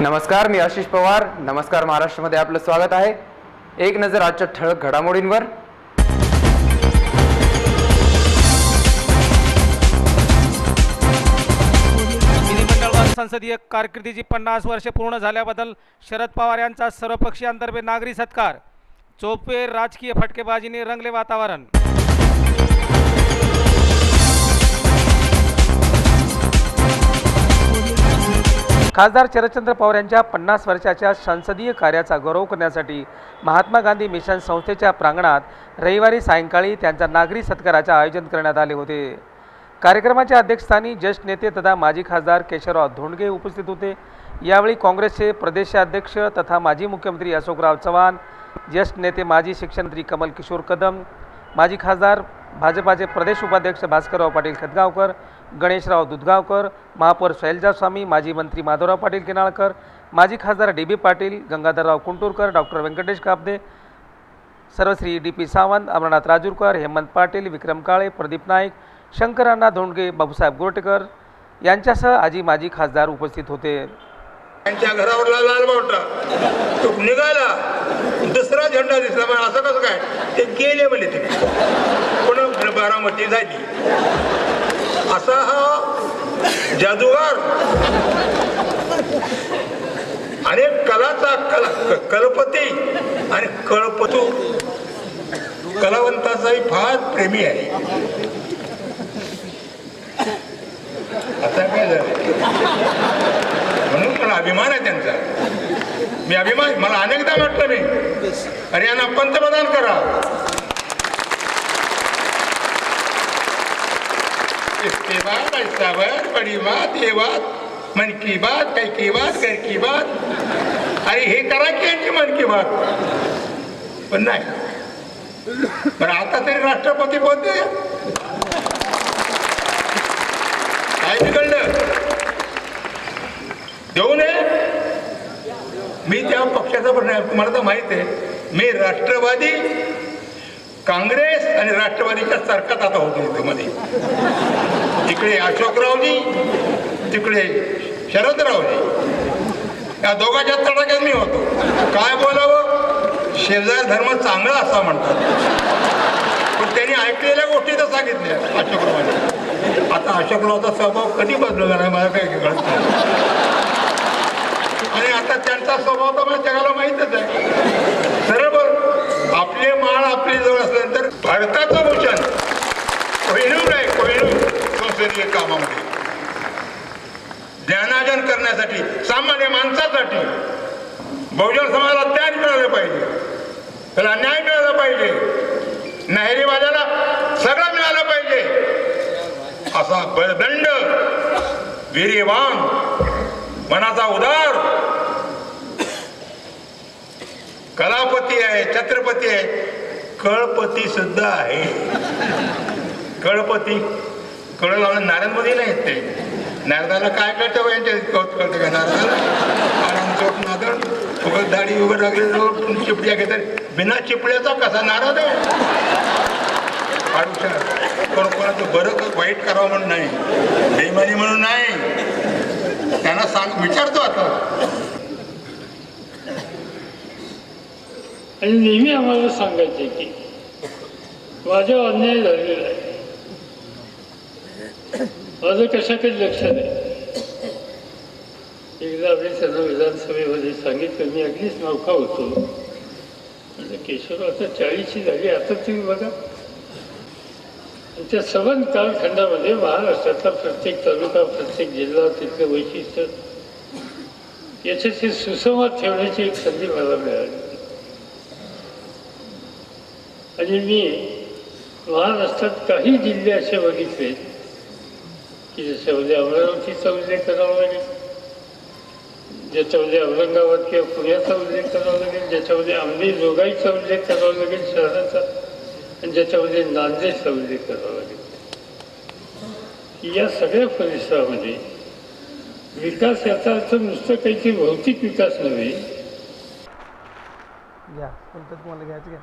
नमस्कार मी आशिष पवार. नमस्कार महाराष्ट्रामध्ये आपलं स्वागत आहे. एक नजर आजच्या ठळक घडामोडींवर. संसदीय कारकिर्दीची पन्नास वर्षे पूर्ण झाल्याबद्दल शरद पवार यांचा सर्वपक्षीयांतर्फे नागरी सत्कार. चोपे राजकीय फटकेबाजीने रंगले वातावरण. खासदार शरदचंद्र पवार यांच्या पन्नास वर्षाच्या संसदीय कार्याचा गौरव करण्यासाठी महात्मा गांधी मिशन संस्थेच्या प्रांगणात रविवारी सायंकाळी त्यांच्या नागरी सत्काराचे आयोजन करण्यात आले होते. कार्यक्रमाच्या अध्यक्षस्थानी ज्येष्ठ नेते तथा माजी खासदार केशवराव धोंडगे उपस्थित होते. यावेळी काँग्रेसचे प्रदेशाध्यक्ष तथा माजी मुख्यमंत्री अशोकराव चव्हाण ज्येष्ठ नेते माजी शिक्षणमंत्री कमल किशोर कदम माजी खासदार भाजपाचे प्रदेश उपाध्यक्ष भास्करराव पाटील खतगावकर गणेशराव दुधगावकर महापौर शैलजास्वामी माजी मंत्री माधवराव पाटील किनाळकर माजी खासदार D B Patil Gangadharrao Kunturkar doctor Venkatesh Kapde Sarvashri D P Sawant Amarnath Rajurkar Hemant Patil Vikram Kale Pradeep Naik शंकरांना Dhondge Babusaheb Gortekar यांच्यासह आजी माजी खासदार उपस्थित होते. त्यांच्या घरावरला लाल बावटा तो निघाला. दुसरा झेंडा दिसला. मग असं कसं काय? ते गेले म्हणे ते पुन्हा बारामती झाली असा हा जादूगार. आणि कलाचा कला कल्पती कलपती आणि कळपतू. कलावंताचाही फार प्रेमी आहे. आता काय झालं? म्हणून मला अभिमान आहे त्यांचा. मी अभिमान मला अनेकदा वाटलं मी. अरे यांना पंतप्रधान करा. इसके बाद बडी बात ये बात। मन की बात काही की बात घर की बात। अरे हे करा की यांची मन की बात? पण नाही। पण आता तरी राष्ट्रपती बोलते काय बिघडलं देऊ नये मी त्या पक्षाचा पण नाही तुम्हाला तर माहीत आहे. मी राष्ट्रवादी काँग्रेस आणि राष्ट्रवादीच्या सरकारत आता होतो इथे. इकडे अशोकरावजी तिकडे शरदरावजी या दोघांच्या तडाख्यात मी होतो. काय बोलावं? शेजार धर्म चांगला असा म्हणतात. पण त्यांनी ऐकलेल्या गोष्टी तर सांगितल्या अशोकरावांनी. आता अशोकरावचा स्वभाव कधी बदलला नाही मला काही कळत नाही. आणि आता त्यांचा स्वभाव तर मला जगाला माहीतच आहे. सरळ आपले माळ आपली जवळ असल्यानंतर भारताचं भूषण संसदीय कामामध्ये. ज्ञानार्जन करण्यासाठी सामान्य माणसासाठी बहुजन समाजाला त्याग मिळालं पाहिजे. त्याला न्याय मिळाला पाहिजे. नाहेरीवाल्याला सगळं मिळालं पाहिजे. असा बळदंड वीर्यवान मनाचा उदार कलापती आहे छत्रपती आहे कळपती सुद्धा आहे. कळपती कळलं लावून नाही येत ते. नारदाला काय कळतं यांच्या कळत कळतं का नारदाला? आराम चोट नादण उगत दाढी उघड लागले चिपड्या घेतात. बिना चिपड्याचा कसा नाराज आहे? आयुष्यात कोण कोणाचं बरं वाईट करावं म्हणून नाही. बेमानी म्हणून नाही. त्यांना सांग विचारतो आता. आणि नेहमी आम्हाला सांगायचे की माझ्या अन्याय झालेला आहे. माझं कशाकडे लक्ष नाही? एकदा आम्ही त्यांना विधानसभेमध्ये सांगितलं मी अगदीच नौका होतो. म्हणजे केशव आता चाळीसची झाली आता तुम्ही बघा. त्या सबंध कालखंडामध्ये महाराष्ट्रातला प्रत्येक तालुका प्रत्येक जिल्हा तिथलं वैशिष्ट्य याच्याशी सुसंवाद ठेवण्याची एक संधी मला मिळाली. आणि मी महाराष्ट्रात काही जिल्हे असे बघितले की ज्याच्यामध्ये अमरावतीचा उल्लेख करावा लागेल. ज्याच्यामध्ये औरंगाबाद किंवा पुण्याचा उल्लेख करावा लागेल ज्याच्यामध्ये आंबे जोगाईचा उल्लेख करावा लागेल शहराचा आणि ज्याच्यामध्ये नांदेडचा उल्लेख करावा लागेल. या सगळ्या परिसरामध्ये विकास याचा अर्थ नुसतं काहीतरी भौतिक विकास नव्हे. या कोणतं तुम्हाला घ्यायचं घ्या